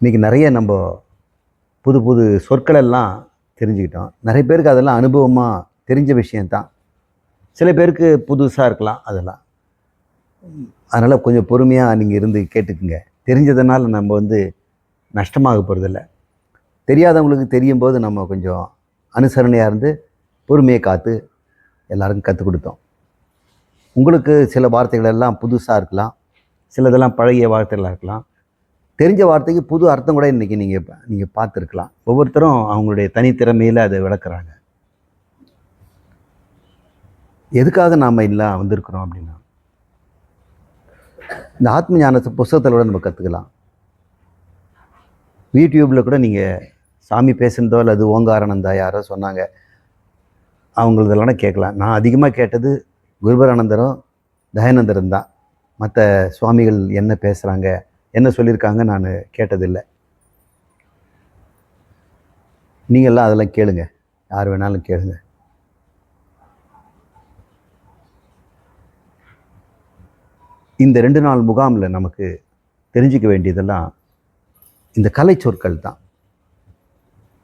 இன்றைக்கி நிறைய நம்ம புது புது சொற்களெல்லாம் தெரிஞ்சுக்கிட்டோம். நிறைய பேருக்கு அதெல்லாம் அனுபவமாக தெரிஞ்ச விஷயந்தான் சில பேருக்கு புதுசாக இருக்கலாம் அதெல்லாம். அதனால் கொஞ்சம் பொறுமையாக நீங்கள் இருந்து கேட்டுக்குங்க. தெரிஞ்சதுனால நம்ம வந்து நஷ்டமாக போகிறதில்ல தெரியாதவங்களுக்கு தெரியும் போது நம்ம கொஞ்சம் அனுசரணையாக இருந்து பொறுமையை காத்து எல்லாருக்கும் கற்றுக் கொடுத்தோம். உங்களுக்கு சில வார்த்தைகள் எல்லாம் புதுசாக இருக்கலாம். சிலதெல்லாம் பழகிய வார்த்தைகளாக இருக்கலாம். தெரிஞ்ச வார்த்தைக்கு புது அர்த்தம் கூட இன்றைக்கி நீங்கள் நீங்கள் பார்த்துருக்கலாம். ஒவ்வொருத்தரும் அவங்களுடைய தனித்திறமையில் அதை விளக்குறாங்க. எதுக்காக நாம் இல்லை வந்திருக்கிறோம் அப்படின்னா இந்த ஆத்ம ஞானத்தை புஸ்தகத்தில் கூட நம்ம கற்றுக்கலாம் யூடியூப்பில் கூட நீங்கள் சாமி பேசுனதோ அல்லது ஓங்காரானந்தா யாரோ சொன்னாங்க அவங்களதெல்லாம் கேட்கலாம். நான் அதிகமாக கேட்டது குருபரானந்தரும் தயானந்தரும் தான். மற்ற சுவாமிகள் என்ன பேசுகிறாங்க என்ன சொல்லியிருக்காங்க நான் கேட்டதில்லை. நீங்கள்லாம் அதெல்லாம் கேளுங்க. யார் வேணாலும் கேளுங்க. இந்த ரெண்டு நாள் முகாமில் நமக்கு தெரிஞ்சிக்க வேண்டியதெல்லாம் இந்த கலை சொற்கள் தான்.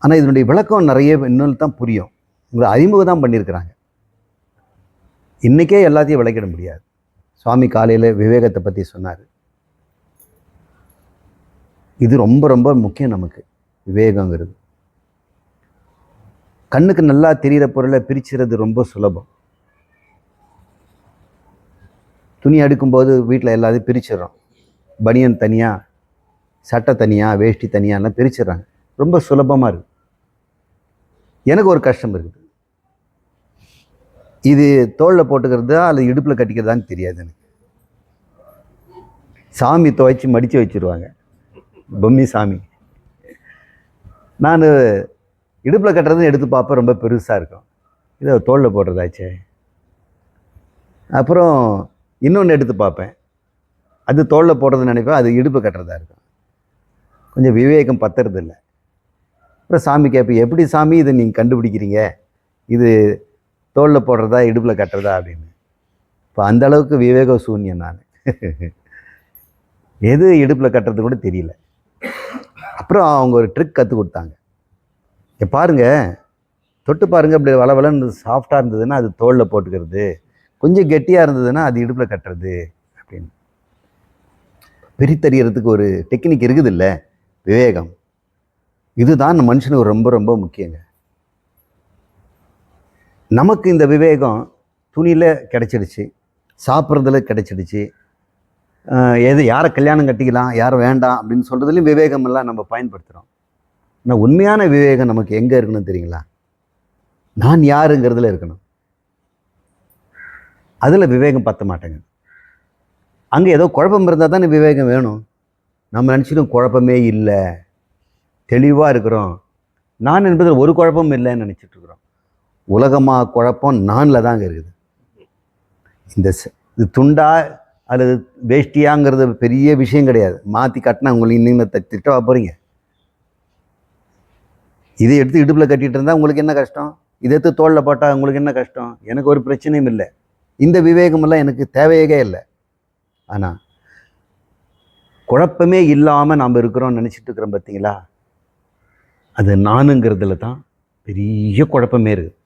ஆனால் இதனுடைய விளக்கம் நிறைய இன்னொன்று தான் புரியும். உங்களை அறிமுகம் தான் பண்ணியிருக்கிறாங்க. இன்றைக்கே எல்லாத்தையும் விளக்கிட முடியாது. சுவாமி காலையில் விவேகத்தை பற்றி சொன்னார். இது ரொம்ப ரொம்ப முக்கியம் நமக்கு. விவேகங்கிறது. கண்ணுக்கு நல்லா தெரிகிற பொருளை பிரிச்சுறது ரொம்ப சுலபம். துணி அடுக்கும்போது வீட்டில் எல்லாத்தையும் பிரிச்சிடுறோம். பனியன் தனியாக சட்டை தனியாக வேஷ்டி தனியாகலாம் பிரிச்சிடுறாங்க. ரொம்ப சுலபமாக இருக்குது எனக்கு ஒரு கஷ்டம் இருக்குது. இது தோளில் போட்டுக்கிறதா அல்லது இடுப்பில் கட்டிக்கிறதான்னு தெரியாது எனக்கு. சாமி துவைச்சி மடித்து வச்சுருவாங்க. பொம்மி சாமி நான் இடுப்பில் கட்டுறதும் எடுத்து பார்ப்பேன் ரொம்ப பெருசாக இருக்கும். இதை தோளில் போடுறதாச்சே. அப்புறம் இன்னொன்று எடுத்து பார்ப்பேன். அது தோளில் போடுறதுன்னு நினைப்பேன் அது இடுப்பு கட்டுறதா இருக்கும். கொஞ்சம் விவேகம் பத்துறதில்ல. அப்புறம் சாமி கேட்பேன் எப்படி சாமி இதை நீங்கள் கண்டுபிடிக்கிறீங்க? இது தோளில் போடுறதா இடுப்பில் கட்டுறதா? அப்படின்னு. இப்போ அந்த அளவுக்கு விவேக சூன்யம் நான். எது இடுப்பில் கட்டுறது கூட தெரியல. அப்புறம் அவங்க ஒரு ட்ரிக் கற்றுக் கொடுத்தாங்க. இங்க பாருங்க தொட்டு பாருங்க அப்படி வளவலன்னு சாஃப்டாக இருந்ததுன்னா அது தோளில் போட்டுக்கிறது. கொஞ்சம் கெட்டியாக இருந்ததுன்னா அது இடுப்பில் கட்டுறது அப்படின்னு. பிரித்தறியறதுக்கு ஒரு டெக்னிக் இருக்குது இல்லை விவேகம். இதுதான் மனுஷனுக்கு ரொம்ப ரொம்ப முக்கியங்க. நமக்கு இந்த விவேகம் துணியில் கிடச்சிடுச்சு சாப்பிட்றதுல கிடச்சிடுச்சு எது யாரை கல்யாணம் கட்டிக்கலாம் யாரை வேண்டாம் அப்படின்னு சொல்கிறதுலையும் விவேகம் எல்லாம் நம்ம பயன்படுத்துகிறோம் ஆனால் உண்மையான விவேகம் நமக்கு எங்கே இருக்கணும் தெரியுங்களா? நான் யாருங்கிறதுல இருக்கணும். அதில் விவேகம் பற்ற மாட்டேங்க அங்கே ஏதோ குழப்பம் இருந்தால் தானே விவேகம் வேணும். நம்ம நினச்சிடும் குழப்பமே இல்லை. தெளிவாக இருக்கிறோம். நான் என்பதில் ஒரு குழப்பமும் இல்லைன்னு நினச்சிட்டு இருக்கிறோம். உலகமாக குழப்பம் நானில் தாங்க இருக்குது. இந்த இது துண்டா அல்லது வேஷ்டியாங்கிறது பெரிய விஷயம் கிடையாது. மாற்றி கட்டினா உங்களுக்கு இன்னும் திட்டவா போகிறீங்க இதை எடுத்து இடுப்பில் கட்டிட்டு இருந்தால் உங்களுக்கு என்ன கஷ்டம்? இதை எடுத்து தோளில் போட்டால் உங்களுக்கு என்ன கஷ்டம்? எனக்கு ஒரு பிரச்சனையும் இல்லை. இந்த விவேகமெல்லாம் எனக்கு தேவையே இல்லை. ஆனால் குழப்பமே இல்லாமல் நாம் இருக்கிறோம்னு நினச்சிட்டு இருக்கிறோம் பார்த்தீங்களா அது நானுங்கிறதுல தான் பெரிய குழப்பமே இருக்குது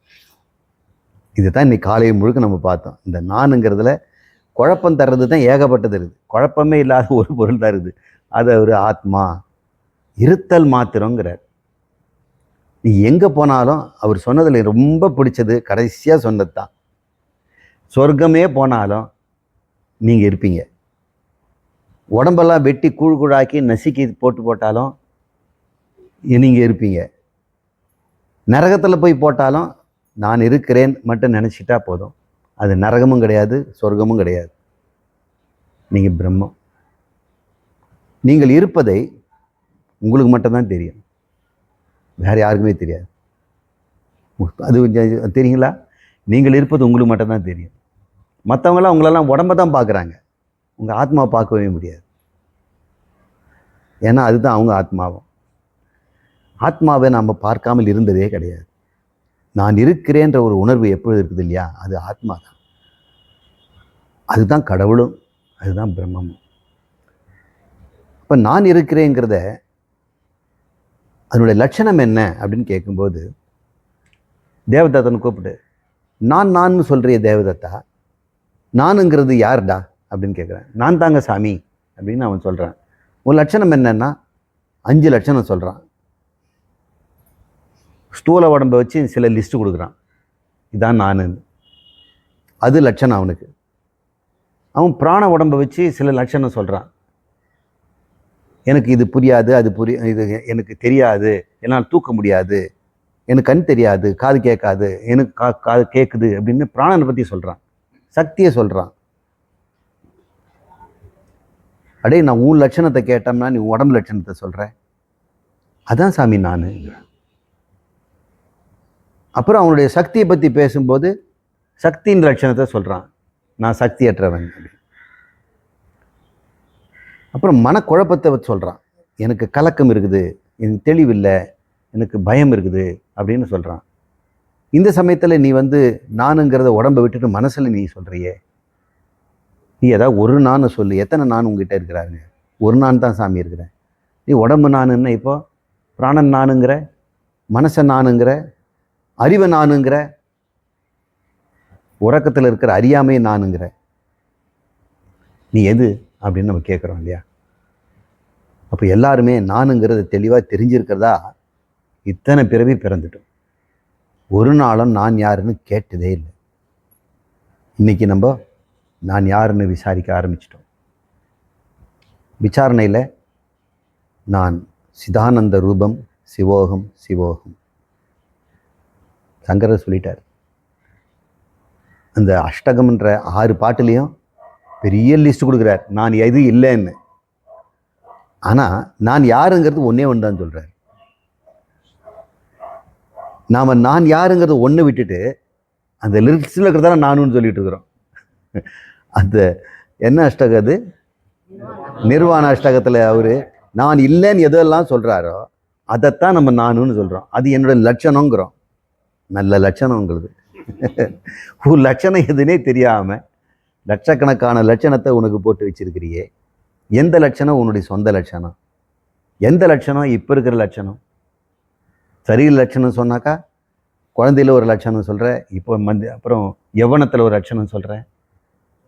இதை தான் இன்னைக்கு காலையை முழுக்க நம்ம பார்த்தோம். இந்த நானுங்கிறதுல குழப்பம் தர்றது தான் ஏகப்பட்டது இருக்குது. குழப்பமே இல்லாத ஒரு பொருள் தான் இருக்குது. அது ஒரு ஆத்மா. இருத்தல் மாத்திரங்கிறார் நீ எங்கே போனாலும் அவர் சொன்னதில் ரொம்ப பிடிச்சது கடைசியாக சொன்னது தான் சொர்க்கமே போனாலும் நீங்கள் இருப்பீங்க. உடம்பெல்லாம் வெட்டி கூழ் கூழாக்கி நசுக்கி போட்டு போட்டாலும் நீங்கள் இருப்பீங்க. நரகத்தில் போய் போட்டாலும் நான் இருக்கிறேன் மட்டும் நினச்சிட்டா போதும். அது நரகமும் கிடையாது சொர்க்கமும் கிடையாது. நீங்கள் பிரம்மம். நீங்கள் இருப்பதை உங்களுக்கு மட்டும்தான் தெரியும். வேறு யாருக்குமே தெரியாது. அது கொஞ்சம் தெரியுங்களா? நீங்கள் இருப்பது உங்களுக்கு மட்டும்தான் தெரியும். மற்றவங்களாம் உங்களெல்லாம் உடம்ப தான் பார்க்குறாங்க. உங்கள் ஆத்மா பார்க்கவே முடியாது. ஏன்னா அதுதான் அவங்க ஆத்மாவும். ஆத்மாவை நம்ம பார்க்காமல் இருந்ததே கிடையாது. நான் இருக்கிறேன்ற ஒரு உணர்வு எப்பொழுது இருக்குது இல்லையா? அது ஆத்மா தான் அதுதான் கடவுளும் அதுதான் பிரம்மமும். இப்போ நான் இருக்கிறேங்கிறத அதனுடைய லட்சணம் என்ன அப்படின்னு கேட்கும்போது தேவதத்தனை கூப்பிட்டு நான் நான் சொல்கிறிய தேவதத்தா நானுங்கிறது யாருடா? அப்படின்னு கேட்குறேன். நான் தாங்க சாமி அப்படின்னு அவன் சொல்கிறான் உன் லட்சணம் என்னன்னா அஞ்சு லட்சணம் சொல்கிறான் ஸ்தூல உடம்பை வச்சு சில லிஸ்ட்டு கொடுக்குறான். இதான் நான். அது லட்சணம் அவனுக்கு. அவன் பிராண உடம்பை வச்சு சில லட்சணம் சொல்கிறான் எனக்கு இது புரியாது அது புரிய இது எனக்கு தெரியாது என்னால் தூக்க முடியாது எனக்கு கண் தெரியாது காது கேட்காது எனக்கு கா காது கேட்குது அப்படின்னு பிராணனை பற்றி சொல்கிறான் சக்தியை சொல்கிறான் அடே நான் உன் லட்சணத்தை கேட்டோம்னா நீ உடம்பு லட்சணத்தை சொல்கிற அதான் சாமி நான். அப்புறம் அவனுடைய சக்தியை பற்றி பேசும்போது சக்தியின் லட்சணத்தை சொல்கிறான் நான் சக்தியற்றவன் அப்புறம் மனக்குழப்பத்தை சொல்கிறான் எனக்கு கலக்கம் இருக்குது எனக்கு தெளிவில்லை எனக்கு பயம் இருக்குது அப்படின்னு சொல்கிறான் இந்த சமயத்தில் நீ வந்து நானுங்கிறத உடம்பை விட்டுட்டு மனசில் நீ சொல்கிறியே நீ ஏதாவது ஒரு நான் சொல்லு. எத்தனை நான் உங்ககிட்ட இருக்கிறாருங்க ஒரு நான் தான் சாமி இருக்கிறேன். நீ உடம்பு நானுன்னா இப்போ பிராணன் நானுங்கிற மனசை நானுங்கிற அறிவை நானுங்கிற உறக்கத்தில் இருக்கிற அறியாமையை நானுங்கிற. நீ எது அப்படின்னு நம்ம கேட்குறோம் இல்லையா? அப்போ எல்லாருமே நானுங்கிறது தெளிவாக தெரிஞ்சிருக்கிறதா? இத்தனை பிறவி பிறந்துட்டோம். ஒரு நாளும் நான் யாருன்னு கேட்டதே இல்லை. இன்னைக்கு நம்ம நான் யாருன்னு விசாரிக்க ஆரம்பிச்சிட்டோம். விசாரணையில் நான் சிதானந்த ரூபம் சிவோகம் சிவோகம். சங்கரர் சொல்லிட்டார். அந்த அஷ்டகம்ன்ற ஆறு பாட்டுலேயும் பெரிய லிஸ்ட் கொடுக்குறார். நான் எது இல்லைன்னு. ஆனால் நான் யாருங்கிறது ஒன்றே ஒன்று தான் சொல்கிறார் நாம் நான் யாருங்கிறது ஒன்று விட்டுட்டு அந்த லிரிக்ஸில் இருக்கிறதால நானுன்னு சொல்லிட்டு இருக்கிறோம். அந்த என்ன அஷ்டகம் அது? நிர்வாண அஷ்டகத்தில் அவர் நான் இல்லைன்னு எதெல்லாம் சொல்கிறாரோ அதைத்தான் நம்ம நானுன்னு சொல்கிறோம் அது என்னோட லட்சணங்கிறோம். நல்ல லட்சணம் உங்களுது. ஒரு லட்சணம் எதுனே தெரியாமல் லட்சக்கணக்கான லட்சணத்தை உனக்கு போட்டு வச்சிருக்கிறியே. எந்த லட்சணம்? உன்னுடைய சொந்த லட்சணம். எந்த லட்சணம்? இப்போ இருக்கிற லட்சணம். சரியில்லை லட்சணம் சொன்னாக்கா குழந்தையில ஒரு லட்சணம் சொல்கிறேன் இப்போ மந்தி அப்புறம் யவனத்தில் ஒரு லட்சணம் சொல்கிறேன்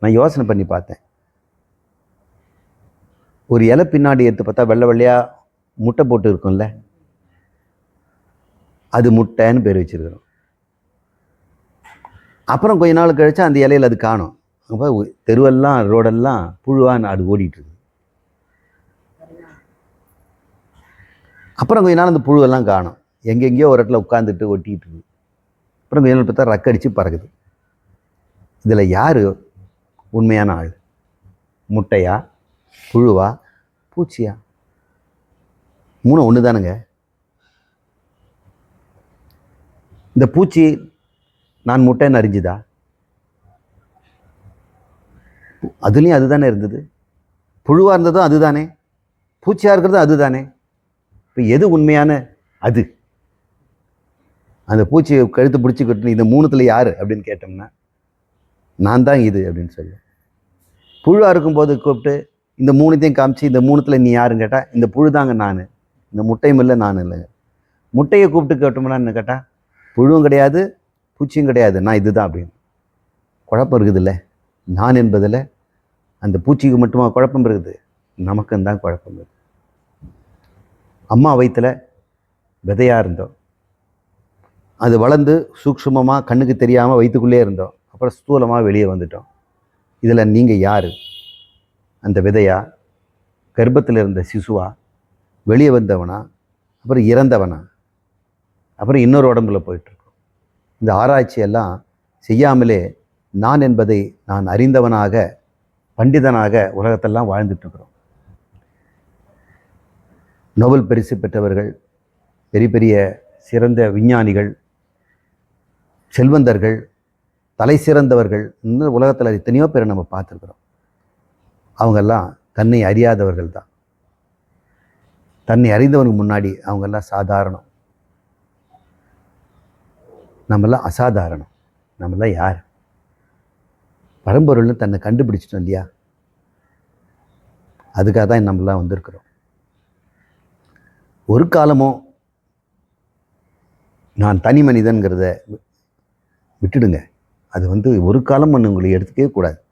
நான் யோசனை பண்ணி பார்த்தேன். ஒரு இலை பின்னாடி எடுத்து பார்த்தா வெள்ளை வெள்ளையாக முட்டை போட்டு இருக்கும்ல. அது முட்டைன்னு பேர் வச்சிருக்கிறோம். அப்புறம் கொஞ்ச நாள் கழிச்சு அந்த இலையில அது காணும். அப்போ தெருவெல்லாம் ரோடெல்லாம் புழுவான்னு அது ஓடிட்டுருக்கு அப்புறம் கொஞ்ச நாள் அந்த புழுவெல்லாம் காணும். எங்கெங்கேயோ ஒரு இடத்துல உட்காந்துட்டு ஒட்டிகிட்டு இருக்கு அப்புறம் கொஞ்ச நாள் பார்த்தா ரக்கடிச்சு பறக்குது. இதில் யார் உண்மையான ஆள்? முட்டையா? புழுவா? பூச்சியா? மூணு ஒன்று தானுங்க இந்த பூச்சி நான் முட்டைன்னு அறிஞ்சுதா? அதுலேயும் அதுதானே இருந்தது. புழுவாக இருந்ததும் அதுதானே. பூச்சியாக இருக்கிறதும் அதுதானே. இப்போ எது உண்மையான அது? அந்த பூச்சியை கழுத்து பிடிச்சி கட்டு இந்த மூணுத்தில் யார் அப்படின்னு கேட்டோம்னா நான் தான் இது அப்படின்னு சொல்லுவேன் புழுவாக இருக்கும்போது கூப்பிட்டு இந்த மூணுத்தையும் காமிச்சு இந்த மூணுத்தில் நீ யாருன்னு கேட்டால் இந்த புழு தாங்க நான். இந்த முட்டையும் இல்லை நான் இல்லைங்க. முட்டையை கூப்பிட்டு கேட்டோம்னா என்ன கேட்டால் புழுவும் கிடையாது பூச்சியும் கிடையாது. நான் இதுதான் அப்படின்னு. குழப்பம் இருக்குதுல்ல? நான் என்பதில் அந்த பூச்சிக்கு மட்டுமா குழப்பம் இருக்குது? நமக்கும் தான் குழப்பம் இருக்குது. அம்மா வயிற்றில் விதையாக இருந்தோம். அது வளர்ந்து சூக்ஷமமாக கண்ணுக்கு தெரியாமல் வயிற்றுக்குள்ளே இருந்தோம். அப்புறம் ஸ்தூலமாக வெளியே வந்துட்டோம். இதில் நீங்கள் யார்? அந்த விதையா? கர்ப்பத்தில் இருந்த சிசுவா? வெளியே வந்தவனா? அப்புறம் இறந்தவனா? அப்புறம் இன்னொரு உடம்புல போயிட்டு இந்த ஆராய்ச்சியெல்லாம் செய்யாமலே நான் என்பதை நான் அறிந்தவனாக பண்டிதனாக உலகத்தெல்லாம் வாழ்ந்துட்டுருக்குறோம். நோபல் பரிசு பெற்றவர்கள் பெரிய பெரிய சிறந்த விஞ்ஞானிகள் செல்வந்தர்கள் தலை சிறந்தவர்கள் இன்னும் உலகத்தில் எத்தனையோ பேரை நம்ம பார்த்துருக்குறோம். அவங்கெல்லாம் தன்னை அறியாதவர்கள் தான் தன்னை அறிந்தவனுக்கு முன்னாடி அவங்கெல்லாம் சாதாரணம். நம்மெல்லாம் அசாதாரணம். நம்மெல்லாம் யார்? பரம்பொருள்னு தன்னை கண்டுபிடிச்சிட்டோம் இல்லையா? அதுக்காக தான் நம்மளாம் வந்திருக்கிறோம். ஒரு காலமும் நான் தனி மனிதன்கிறத வி- விட்டுடுங்க. அது வந்து ஒரு காலம் ஒன்று உங்களை எடுத்துக்கவே கூடாது.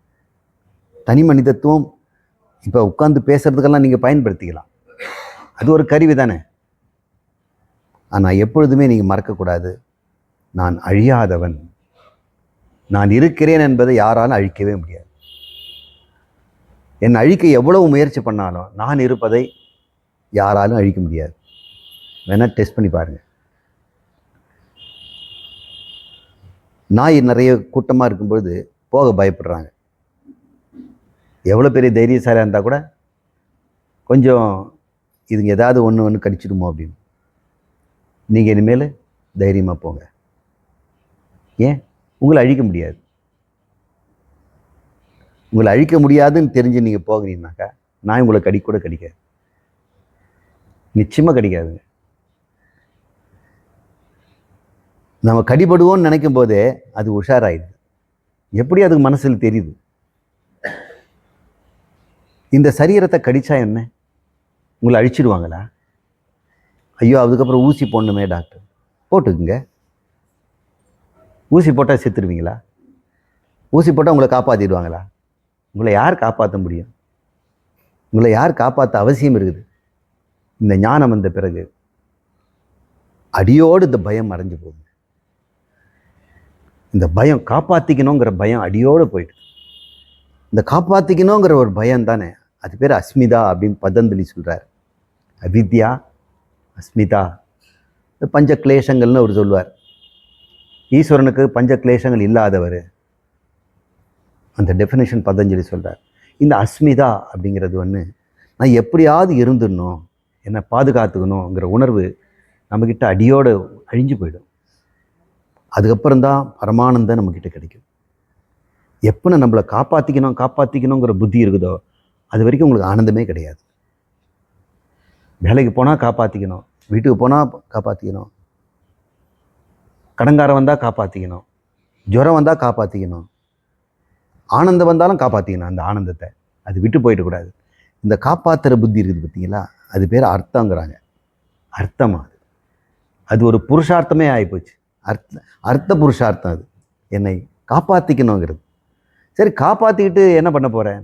தனி மனிதத்துவம் இப்போ உட்காந்து பேசுகிறதுக்கெல்லாம் நீங்கள் பயன்படுத்திக்கலாம். அது ஒரு கருவி தானே ஆனால் எப்பொழுதுமே நீங்கள் மறக்கக்கூடாது. நான் அழியாதவன். நான் இருக்கிறேன் என்பதை யாராலும் அழிக்கவே முடியாது. என் அழிக்க எவ்வளவு முயற்சி பண்ணாலும் நான் இருப்பதை யாராலும் அழிக்க முடியாது. வேணால் டெஸ்ட் பண்ணி பாருங்கள் நாய் நிறைய கூட்டமாக இருக்கும்பொழுது போக பயப்படுறாங்க. எவ்வளோ பெரிய தைரியசாலியாக இருந்தால் கூட கொஞ்சம் இதுங்க ஏதாவது ஒன்று ஒன்று கடிச்சிடுமோ அப்படின்னு. நீங்கள் இனிமேல் தைரியமாக போங்க. ஏன்? உங்களை அழிக்க முடியாது. உங்களை அழிக்க முடியாதுன்னு தெரிஞ்சு நீங்கள் போகிறீங்கனாக்கா நான் உங்களை கடி கூட கடிக்காது. நிச்சயமாக கடிக்காதுங்க. நம்ம கடிபடுவோம்னு நினைக்கும் போதே அது உஷாராயிடுது. எப்படி அதுக்கு மனசில் தெரியுது? இந்த சரீரத்தை கடிச்சா என்ன? உங்களை அழிச்சிடுவாங்களா? ஐயோ அதுக்கப்புறம் ஊசி போடணுமே டாக்டர். போட்டுக்குங்க. ஊசி போட்டால் செத்துருவீங்களா ஊசி போட்டால் உங்களை காப்பாற்றிடுவாங்களா உங்களை யார் காப்பாற்ற முடியும்? உங்களை யார் காப்பாற்ற அவசியம் இருக்குது? இந்த ஞானம் வந்த பிறகு அடியோடு இந்த பயம் மறைஞ்சு போகுது. இந்த பயம் காப்பாற்றிக்கணுங்கிற பயம் அடியோடு போயிட்டு இந்த காப்பாற்றிக்கணுங்கிற ஒரு பயம் தானே? அது பேர் அஸ்மிதா அப்படின்னு பதஞ்சலி சொல்கிறார் அவித்யா அஸ்மிதா. இந்த பஞ்ச கிளேஷங்கள்னு அவர் சொல்லுவார் ஈஸ்வரனுக்கு பஞ்ச கிளேசங்கள் இல்லாதவர். அந்த டெஃபினேஷன் பதஞ்சலி சொல்கிறார் இந்த அஸ்மிதா அப்படிங்கிறது ஒன்று நான் எப்படியாவது இருந்துடணும் என்னை பாதுகாத்துக்கணுங்கிற உணர்வு நம்மக்கிட்ட அடியோடு அழிஞ்சு போயிடும். அதுக்கப்புறம் தான் பரமானந்தம் நம்மக்கிட்ட கிடைக்கும். எப்போ நம்மளை காப்பாற்றிக்கணும் காப்பாற்றிக்கணுங்கிற புத்தி இருக்குதோ அது வரைக்கும் உங்களுக்கு ஆனந்தமே கிடையாது. வேலைக்கு போனால் காப்பாற்றிக்கணும் வீட்டுக்கு போனால் காப்பாற்றிக்கணும் கடங்காரம் வந்தால் காப்பாற்றிக்கணும் ஜுரம் வந்தால் காப்பாற்றிக்கணும் ஆனந்தம் வந்தாலும் காப்பாற்றிக்கணும் அந்த ஆனந்தத்தை. அது விட்டு போயிடக்கூடாது இந்த காப்பாற்றுற புத்தி இருக்குது பார்த்தீங்களா அது பேர் அர்த்தங்கிறாங்க. அர்த்தமாக அது. அது ஒரு புருஷார்த்தமே ஆகிப்போச்சு அர்த்த அர்த்த புருஷார்த்தம் அது. என்னை காப்பாற்றிக்கணுங்கிறது சரி காப்பாற்றிக்கிட்டு என்ன பண்ண போகிறேன்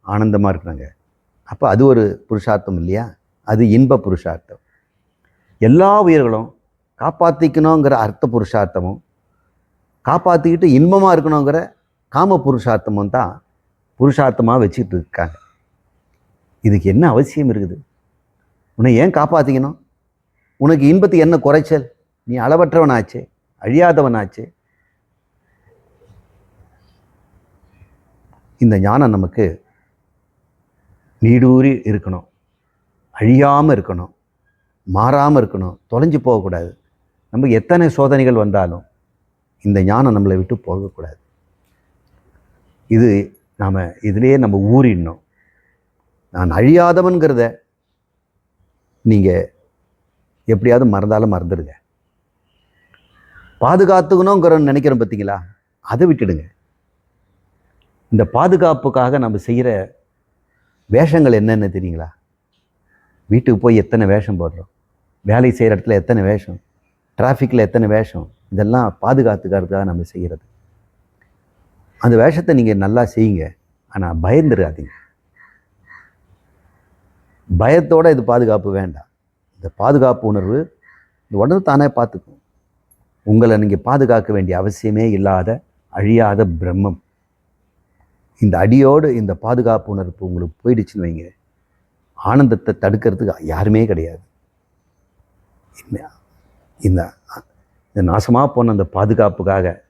ஆனந்தமாக இருக்கிறாங்க. அப்போ அது ஒரு புருஷார்த்தம் இல்லையா? அது இன்ப புருஷார்த்தம். எல்லா உயிர்களும் காப்பாற்றிக்கணுங்கிற அர்த்த புருஷார்த்தமும் காப்பாற்றிக்கிட்டு இன்பமாக இருக்கணுங்கிற காம புருஷார்த்தமும் தான் புருஷார்த்தமாக வச்சுக்கிட்டு இருக்காங்க இதுக்கு என்ன அவசியம் இருக்குது? உன்னை ஏன் காப்பாற்றிக்கணும் உனக்கு இன்பத்துக்கு என்ன குறைச்சல்? நீ அளவற்றவனாச்சே அழியாதவனாச்சே. இந்த ஞானம் நமக்கு நீடூறி இருக்கணும். அழியாமல் இருக்கணும். மாறாமல் இருக்கணும். தொலைஞ்சு போகக்கூடாது. நமக்கு எத்தனை சோதனைகள் வந்தாலும் இந்த ஞானம் நம்மளை விட்டு போகக்கூடாது. இது நாம் இதிலேயே நம்ம ஊறிடணும். நான் அழியாதவன்கிறத நீங்கள் எப்படியாவது மறந்தாலும் மறந்துடுங்க. பாதுகாத்துக்கணுங்கிறோன்னு நினைக்கிறோம் பார்த்தீங்களா? அதை விட்டுடுங்க. இந்த பாதுகாப்புக்காக நம்ம செய்கிற வேஷங்கள் என்னென்ன தெரியுங்களா? வீட்டுக்கு போய் எத்தனை வேஷம் போடுறோம்? வேலை செய்கிற இடத்துல எத்தனை வேஷம்? டிராஃபிக்கில் எத்தனை வேஷம்? இதெல்லாம் பாதுகாத்துக்கிறதுக்காக நம்ம செய்கிறது. அந்த வேஷத்தை நீங்கள் நல்லா செய்யுங்க. ஆனால் பயந்துடாதீங்க பயத்தோடு இது பாதுகாப்பு வேண்டாம். இந்த பாதுகாப்பு உணர்வு இந்த உடனே தானே பார்த்துக்கும். உங்களை நீங்கள் பாதுகாக்க வேண்டிய அவசியமே இல்லாத அழியாத பிரம்மம். இந்த அடியோடு இந்த பாதுகாப்பு உணர்வு உங்களுக்கு போயிடுச்சுன்னு வைங்க. ஆனந்தத்தை தடுக்கிறதுக்கு யாருமே கிடையாது. இந்த- இந்த நாசமாக போன அந்த பாதுகாப்புக்காக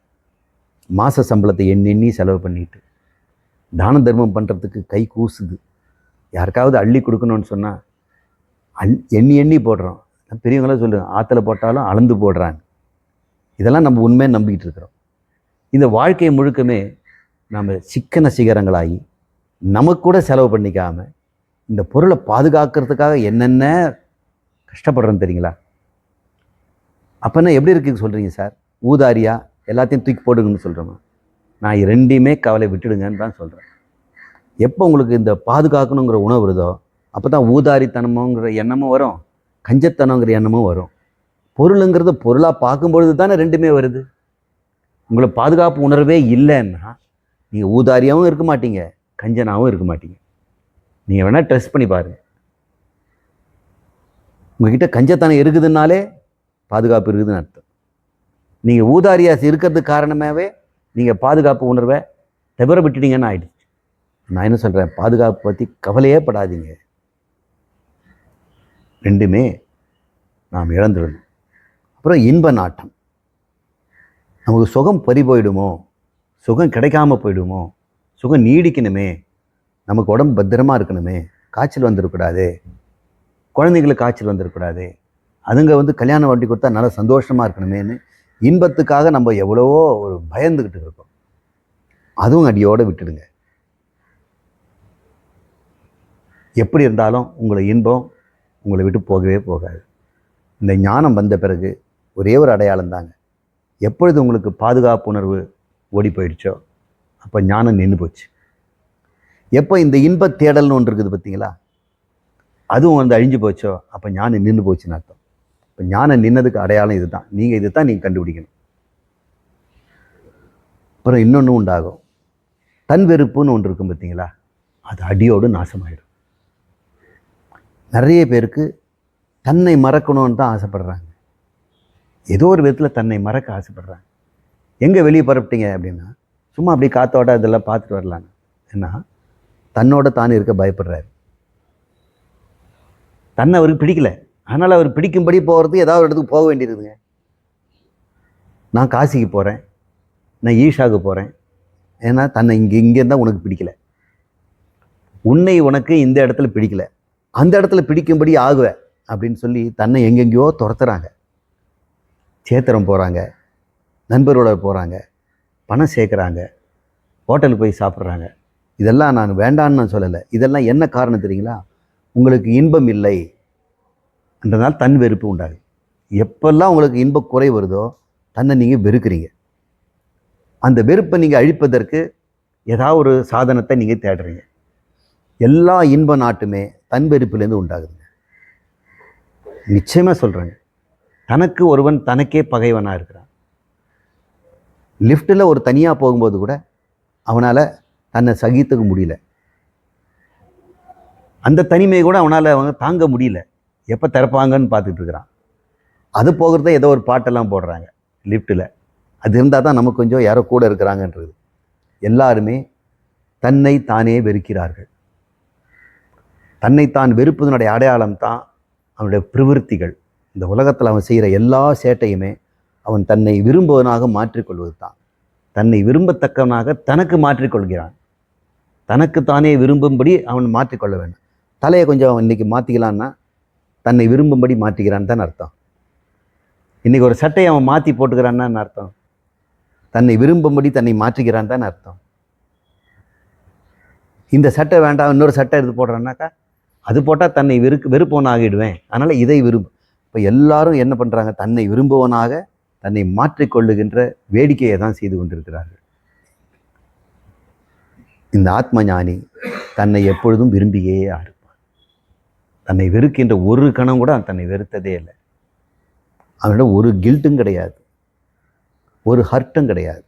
மாத சம்பளத்தை எண்ணி எண்ணி செலவு பண்ணிட்டு தான தர்மம் பண்ணுறதுக்கு கை கூசுது. யாருக்காவது அள்ளி கொடுக்கணும்னு சொன்னால் அல் எண்ணி எண்ணி போடுறோம். பெரியவங்களாம் சொல்லுங்கள் ஆற்றுல போட்டாலும் அளந்து போடுறாங்க. இதெல்லாம் நம்ம உண்மையை நம்பிக்கிட்டு இருக்கிறோம். இந்த வாழ்க்கை முழுக்கமே நம்ம சிக்கன சிகரங்களாகி நமக்கு கூட செலவு பண்ணிக்காம இந்த பொருளை பாதுகாக்கிறதுக்காக என்னென்ன கஷ்டப்படுறோன்னு தெரியுங்களா? அப்போனா எப்படி இருக்குன்னு சொல்கிறீங்க சார்? ஊதாரியா? எல்லாத்தையும் தூக்கி போடுங்கன்னு சொல்கிறோமா நான் ரெண்டையுமே கவலை விட்டுடுங்கன்னு தான் சொல்கிறேன் எப்போ உங்களுக்கு இந்த பாதுகாக்கணுங்கிற உணவு வருதோ அப்போ தான் ஊதாரித்தனமுங்கிற எண்ணமும் வரும் கஞ்சத்தனங்கிற எண்ணமும் வரும். பொருளுங்கிறது பொருளாக பார்க்கும்பொழுது தானே ரெண்டுமே வருது. உங்களை பாதுகாப்பு உணர்வே இல்லைன்னா நீங்கள் ஊதாரியாகவும் இருக்க மாட்டீங்க கஞ்சனாகவும் இருக்க மாட்டீங்க. நீங்கள் வேணால் ட்ரெஸ் பண்ணி பாருங்கள் உங்ககிட்ட கஞ்சத்தனம் இருக்குதுன்னாலே பாதுகாப்பு இருக்குதுன்னு அர்த்தம். நீங்கள் ஊதாரியாஸ் இருக்கிறதுக்கு காரணமாகவே நீங்கள் பாதுகாப்பு உணர்வை தவிர விட்டுட்டீங்கன்னு ஆயிடுச்சு. நான் என்ன சொல்கிறேன் பாதுகாப்பு பற்றி கவலையே படாதீங்க. ரெண்டுமே நாம் இழந்துடணும். அப்புறம் இன்ப நாட்டம். நமக்கு சுகம் பறி போயிடுமோ? சுகம் கிடைக்காம போயிடுமோ? சுகம் நீடிக்கணுமே? நமக்கு உடம்பு பத்திரமா இருக்கணுமே? காய்ச்சல் வந்துடக்கூடாது குழந்தைங்களுக்கு காய்ச்சல் வந்துடக்கூடாது அதுங்க வந்து கல்யாணம் வண்டி கொடுத்தா நல்லா சந்தோஷமாக இருக்கணுமேன்னு இன்பத்துக்காக நம்ம எவ்வளவோ ஒரு பயந்துக்கிட்டு இருக்கோம். அதுவும் அடியோடு விட்டுடுங்க. எப்படி இருந்தாலும் உங்களை இன்பம் உங்களை விட்டு போகவே போகாது. இந்த ஞானம் வந்த பிறகு ஒரே ஒரு அடையாளம் தாங்க. எப்பொழுது உங்களுக்கு பாதுகாப்பு உணர்வு ஓடி போயிடுச்சோ அப்போ ஞானம் நின்று போச்சு. எப்போ இந்த இன்ப தேடல்னு ஒன்று இருக்குது பார்த்தீங்களா அதுவும் வந்து அழிஞ்சு போச்சோ அப்போ ஞானம் நின்று போச்சுன்னு அர்த்தம். இப்போ ஞானம் நின்னதுக்கு அடையாளம் இதுதான். நீங்கள் இது தான் நீங்கள் கண்டுபிடிக்கணும். அப்புறம் இன்னொன்று உண்டாகும். தன் வெறுப்புன்னு ஒன்று இருக்கும் பார்த்தீங்களா? அது அடியோடு நாசமாயிடும். நிறைய பேருக்கு தன்னை மறக்கணும்னு தான் ஆசைப்படுறாங்க. ஏதோ ஒரு விதத்தில் தன்னை மறக்க ஆசைப்படுறாங்க. எங்கே வெளியே பரப்பிட்டீங்க அப்படின்னா சும்மா அப்படி காத்தோட இதெல்லாம் பார்த்துட்டு வரலாங்க. ஏன்னா தன்னோட தான் இருக்க பயப்படுறாரு. தன்னை அவருக்கு பிடிக்கல. அதனால் அவர் பிடிக்கும்படி போகிறது ஏதாவது ஒரு இடத்துக்கு போக வேண்டியிருக்குதுங்க. நான் காசிக்கு போகிறேன் நான் ஈஷாவுக்கு போகிறேன் ஏன்னா தன்னை இங்கே இங்கே இருந்தால் உனக்கு பிடிக்கல. உன்னை உனக்கு இந்த இடத்துல பிடிக்கல. அந்த இடத்துல பிடிக்கும்படி ஆகுவ அப்படின்னு சொல்லி தன்னை எங்கெங்கேயோ துரத்துறாங்க. சேத்திரம் போகிறாங்க நண்பரோட போகிறாங்க பணம் சேர்க்குறாங்க. ஹோட்டலுக்கு போய் சாப்பிட்றாங்க. இதெல்லாம் நான் வேண்டான்னு நான் சொல்லலை. இதெல்லாம் என்ன காரணம் தெரியுங்களா? உங்களுக்கு இன்பம் இல்லை. என்றதால் தன் வெறுப்பு உண்டாகுது. எப்பெல்லாம் உங்களுக்கு இன்ப குறை வருதோ தன்னை நீங்கள் வெறுக்கிறீங்க. அந்த வெறுப்பை நீங்கள் அழிப்பதற்கு ஏதாவது ஒரு சாதனத்தை நீங்கள் தேடுறீங்க. எல்லா இன்ப நாட்டுமே தன் வெறுப்பிலேருந்து உண்டாகுதுங்க. நிச்சயமாக சொல்கிறேங்க தனக்கு ஒருவன் தனக்கே பகைவனாக இருக்கிறான். லிஃப்ட்டில் ஒரு தனியாக போகும்போது கூட அவனால் தன்னை சகித்துக்க முடியல. அந்த தனிமையை கூட அவனால் அவங்க தாங்க முடியல. எப்போ திறப்பாங்கன்னு பார்த்துட்டு இருக்கிறான். அது போகிறத ஏதோ ஒரு பாட்டெல்லாம் போடுறாங்க லிஃப்ட்டில் அது இருந்தால் தான் நமக்கு கொஞ்சம் யாரோ கூட இருக்கிறாங்கன்றது. எல்லாருமே தன்னை தானே வெறுக்கிறார்கள். தன்னைத்தான் வெறுப்பதனுடைய அடையாளம் தான் அவனுடைய பிரவிற்த்திகள். இந்த உலகத்தில் அவன் செய்கிற எல்லா சேட்டையுமே அவன் தன்னை விரும்புவனாக மாற்றிக்கொள்வது தான் தன்னை விரும்பத்தக்கவனாக தனக்கு மாற்றிக்கொள்கிறான். தனக்கு தானே விரும்பும்படி அவன் மாற்றிக்கொள்ள வேண்டும். தலையை கொஞ்சம் அவன் இன்றைக்கி மாற்றிக்கலான்னா தன்னை விரும்பும்படி மாற்றிக்கிறான்னு தான் அர்த்தம். இன்றைக்கி ஒரு சட்டையை அவன் மாற்றி போட்டுக்கிறான்னு அர்த்தம்? தன்னை விரும்பும்படி தன்னை மாற்றிக்கிறான் தான் அர்த்தம். இந்த சட்டை வேண்டாம் இன்னொரு சட்டை எடுத்து போடுறான்னாக்கா அது போட்டால் தன்னை வெறு வெறுப்பவன் ஆகிடுவேன் அதனால் இதை விரும்பு. இப்போ எல்லாரும் என்ன பண்ணுறாங்க தன்னை விரும்புவனாக தன்னை மாற்றிக்கொள்ளுகின்ற வேடிக்கையை தான் செய்து கொண்டிருக்கிறார்கள். இந்த ஆத்ம ஞானி தன்னை எப்பொழுதும் விரும்பியே ஆறு தன்னை வெறுக்கின்ற ஒரு கணம் கூட தன்னை வெறுத்ததே இல்லை. அவனிடம் ஒரு கில்ட்டும் கிடையாது. ஒரு ஹர்ட்டும் கிடையாது.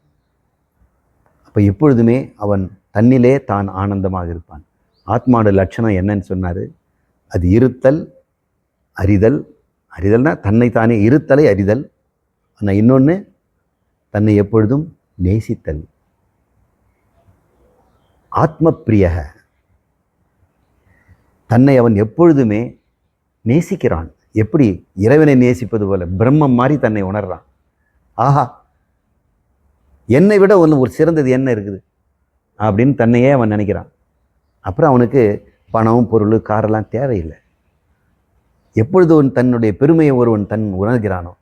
அப்போ எப்பொழுதுமே அவன் தன்னிலே தான் ஆனந்தமாக இருப்பான். ஆத்மாவோட லட்சணம் என்னன்னு சொன்னார்? அது இருத்தல் அறிதல். அறிதல்னா தன்னை தானே இருத்தலை அறிதல். ஆனால் இன்னொன்று தன்னை எப்பொழுதும் நேசித்தல். ஆத்மப்பிரியக. தன்னை அவன் எப்பொழுதுமே நேசிக்கிறான். எப்படி? இறைவனை நேசிப்பது போல பிரம்மம் மாதிரி தன்னை உணர்றான். ஆஹா என்னை விட ஒன்று ஒரு சிறந்தது என்ன இருக்குது? அப்படின்னு தன்னையே அவன் நினைக்கிறான். அப்புறம் அவனுக்கு பணம் பொருள் காரெல்லாம் தேவையில்லை. எப்பொழுது ஒன் தன்னுடைய பெருமையை ஒருவன் தன் உணர்கிறானோ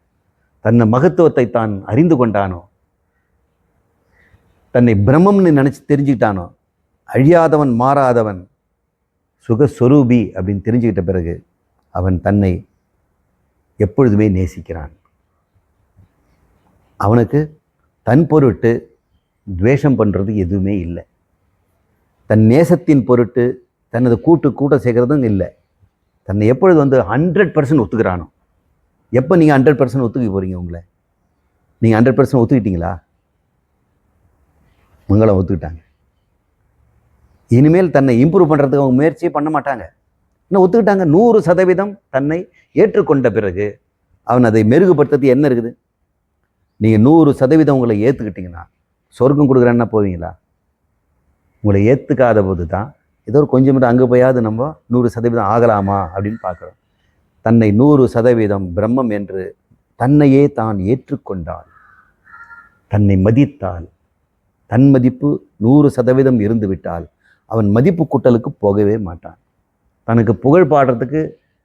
தன்னை மகத்துவத்தை தான் அறிந்து கொண்டானோ தன்னை பிரம்மம்னு நினச்சி தெரிஞ்சுக்கிட்டானோ அழியாதவன் மாறாதவன் சுகஸ்வரூபி அப்படின்னு தெரிஞ்சுக்கிட்ட பிறகு அவன் தன்னை எப்பொழுதுமே நேசிக்கிறான். அவனுக்கு தன் பொருட்டு துவேஷம் பண்ணுறது எதுவுமே இல்லை. தன் நேசத்தின் பொருட்டு தனது கூட்டு கூட்ட சேர்க்கறதும் இல்லை. தன்னை எப்பொழுது வந்து ஹண்ட்ரட் பர்சன்ட் ஒத்துக்கிறானோ? எப்போ நீங்கள் ஹண்ட்ரட் பர்சன்ட் ஒத்துக்க போகிறீங்க உங்களை? நீங்கள் ஹண்ட்ரட் பர்சன்ட் ஒத்துக்கிட்டீங்களா? மங்களம் ஒத்துக்கிட்டாங்க. இனிமேல் தன்னை இம்ப்ரூவ் பண்ணுறதுக்கு அவங்க முயற்சியே பண்ண மாட்டாங்க. இன்னும் ஒத்துக்கிட்டாங்க. நூறு சதவீதம் தன்னை ஏற்றுக்கொண்ட பிறகு அவன் அதை மெருகுபடுத்துறது என்ன இருக்குது? நீங்கள் நூறு சதவீதம் உங்களை ஏற்றுக்கிட்டீங்கன்னா சொர்க்கம் கொடுக்குறேன்னா போவீங்களா? உங்களை ஏற்றுக்காத போது தான் ஏதோ ஒரு கொஞ்சம் மட்டும் அங்கே போயாவது நம்ம நூறு சதவீதம் ஆகலாமா அப்படின்னு பார்க்குறோம். தன்னை நூறு சதவீதம் பிரம்மம் என்று தன்னையே தான் ஏற்றுக்கொண்டால் தன்னை மதித்தால் தன் மதிப்பு நூறு சதவீதம் இருந்துவிட்டால் அவன் மதிப்பு கூட்டலுக்கு போகவே மாட்டான். தனக்கு புகழ் பாடுறதுக்கு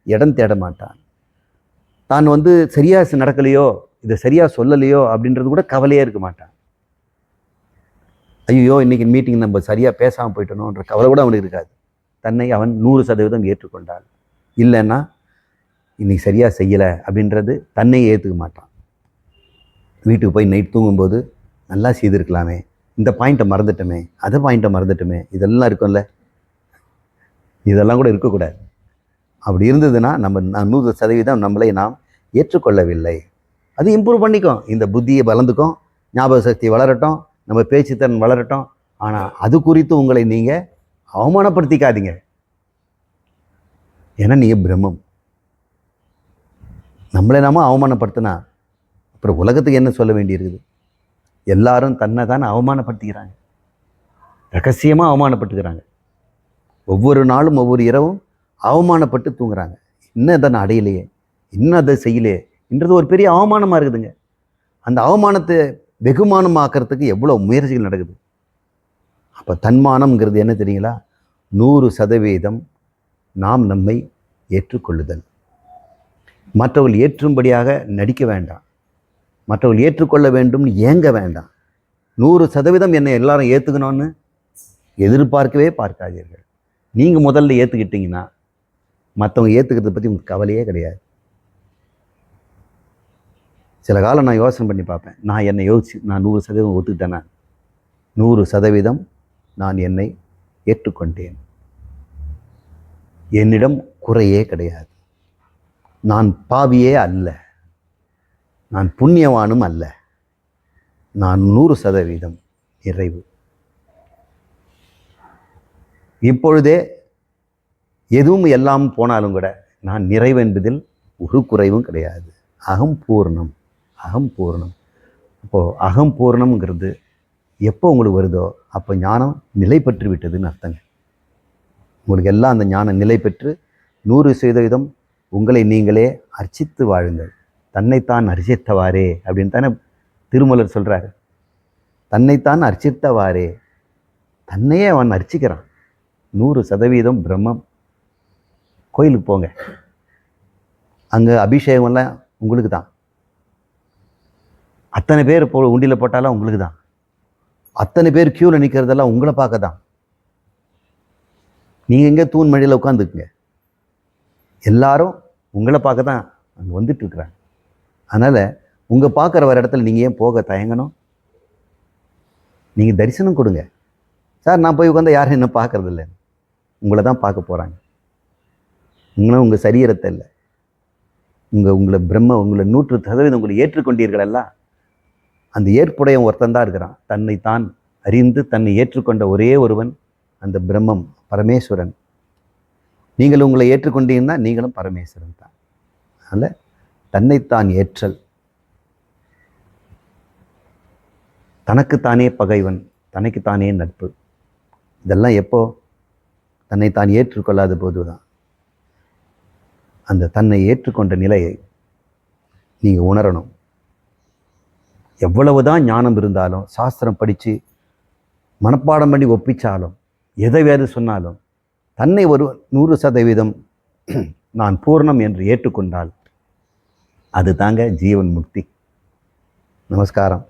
இடம் தேட மாட்டான். தான் வந்து சரியாக நடக்கலையோ இதை சரியாக சொல்லலையோ அப்படின்றது கூட கவலையே இருக்க மாட்டான். ஐயோ இன்னைக்கு மீட்டிங் நம்ம சரியாக பேசாமல் போயிட்டோன்ற கவலை கூட அவனுக்கு இருக்காது. தன்னை அவன் நூறு சதவீதம் ஏற்றுக்கொண்டான். இல்லைன்னா இன்னைக்கு சரியாக செய்யலை அப்படின்றது தன்னை ஏற்றுக்க மாட்டான். வீட்டுக்கு போய் நைட் தூங்கும்போது நல்லா செய்திருக்கலாமே. இந்த பாயிண்ட்டை மறந்துட்டோமே அதை பாயிண்ட்டை மறந்துட்டோமே இதெல்லாம் இருக்கும்ல. இதெல்லாம் கூட இருக்கக்கூடாது. அப்படி இருந்ததுன்னா நம்ம நூறு சதவீதம் நம்மளை நாம் ஏற்றுக்கொள்ளவில்லை. அது இம்ப்ரூவ் பண்ணிக்கும். இந்த புத்தியை வளர்ந்துக்கும் ஞாபக சக்தி வளரட்டும் நம்ம பேச்சுத்திறன் வளரட்டும். ஆனால் அது குறித்து உங்களை நீங்கள் அவமானப்படுத்திக்காதீங்க. ஏன்னா நீங்கள் பிரம்மம். நம்மளை நாம அவமானப்படுத்தினா அப்புறம் உலகத்துக்கு என்ன சொல்ல வேண்டியிருக்குது? எல்லாரும் தன்னை தானே அவமானப்படுத்திக்கிறாங்க. ரகசியமாக அவமானப்பட்டுக்கிறாங்க. ஒவ்வொரு நாளும் ஒவ்வொரு இரவும் அவமானப்பட்டு தூங்குறாங்க. இன்னும் அதை நான் அடையலையே இன்னும் அதை செய்யலையே என்றது ஒரு பெரிய அவமானமாக இருக்குதுங்க. அந்த அவமானத்தை வெகுமானமாக்குறதுக்கு எவ்வளோ முயற்சிகள் நடக்குது. அப்போ தன்மானம்ங்கிறது என்ன தெரியுங்களா? நூறு சதவீதம் நாம் நம்மை ஏற்றுக்கொள்ளுதல். மற்றவர்கள் ஏற்றும்படியாக நடிக்க வேண்டாம். மற்றவர்கள் ஏற்றுக்கொள்ள வேண்டும்னு ஏங்க வேண்டாம். நூறு சதவீதம் என்னை எல்லாரும் ஏற்றுக்கணும்னு எதிர்பார்க்கவே பார்க்காதீர்கள். நீங்கள் முதல்ல ஏற்றுக்கிட்டீங்கன்னா மற்றவங்க ஏற்றுக்கிறத பற்றி உங்களுக்கு கவலையே கிடையாது. சில காலம் நான் யோசனை பண்ணி பார்ப்பேன். நான் என்னை யோசிச்சு நான் நூறு சதவீதம் ஒத்துக்கிட்டேனா? நூறு சதவீதம் நான் என்னை ஏற்றுக்கொண்டேன். என்னிடம் குறையே கிடையாது. நான் பாவியே அல்ல. நான் புண்ணியவானும் அல்ல. நான் நூறு சதவீதம் நிறைவு இப்பொழுதே எதுவும் எல்லாம் போனாலும் கூட நான் நிறைவு என்பதில் ஒரு குறைவும் கிடையாது. அகம் பூர்ணம் அகம் பூர்ணம். அப்போது அகம் பூர்ணம்ங்கிறது எப்போ உங்களுக்கு வருதோ அப்போ ஞானம் நிலை பெற்று விட்டதுன்னு அர்த்தங்க. உங்களுக்கு எல்லாம் அந்த ஞானம் நிலை பெற்று நூறு சதவீதம் உங்களை நீங்களே அர்ச்சித்து வாழுங்கள். தன்னைத்தான் அர்ச்சித்தவாறே அப்படின்னு தானே திருமலர் சொல்கிறாரு தன்னைத்தான் அர்ச்சித்தவாறே. தன்னையே அவன் அர்ச்சிக்கிறான். நூறு சதவீதம் பிரம்மம். கோயிலுக்கு போங்க. அங்கே அபிஷேகம்லாம் உங்களுக்கு தான். அத்தனை பேர் போ உண்டியில் போட்டாலும் உங்களுக்கு தான். அத்தனை பேர் க்யூவில் நிற்கிறதெல்லாம் உங்களை பார்க்க தான். நீங்கள் எங்கே தூண் மழையில் உட்காந்துக்குங்க எல்லாரும் உங்களை பார்க்க தான் அங்கே வந்துட்டு இருக்கிறாங்க. அதனால் உங்கள் பார்க்குற வர இடத்துல நீங்கள் ஏன் போக தயங்கணும்? நீங்கள் தரிசனம் கொடுங்க. சார் நான் போய் உட்காந்து யாரும் இன்னும் பார்க்கறதில்ல. உங்களை தான் பார்க்க போகிறாங்க உங்களும் உங்கள் சரீரத்தை இல்லை. உங்கள் உங்களை பிரம்ம உங்களை நூற்று சதவீதம் உங்களை ஏற்றுக்கொண்டீர்கள் எல்லாம் அந்த ஏற்புடைய ஒருத்தன் தான் இருக்கிறான். தன்னை தான் அறிந்து தன்னை ஏற்றுக்கொண்ட ஒரே ஒருவன் அந்த பிரம்மம் பரமேஸ்வரன். நீங்கள் உங்களை ஏற்றுக்கொண்டீங்கன்னா நீங்களும் பரமேஸ்வரன் தான். அதனால் தன்னைத்தான் ஏற்றல். தனக்குத்தானே பகைவன் தனக்குத்தானே நட்பு. இதெல்லாம் எப்போ? தன்னைத்தான் ஏற்றுக்கொள்ளாத போது தான் அந்த தன்னை ஏற்றுக்கொண்ட நிலையை நீங்கள் உணரணும். எவ்வளவுதான் ஞானம் இருந்தாலும் சாஸ்திரம் படித்து மனப்பாடம் பண்ணி ஒப்பிச்சாலும் எதை வேறு சொன்னாலும் தன்னை ஒரு நூறு சதவீதம் நான் பூர்ணம் என்று ஏற்றுக்கொண்டால் அது தாங்க ஜீவன் முக்தி. நமஸ்காரம்.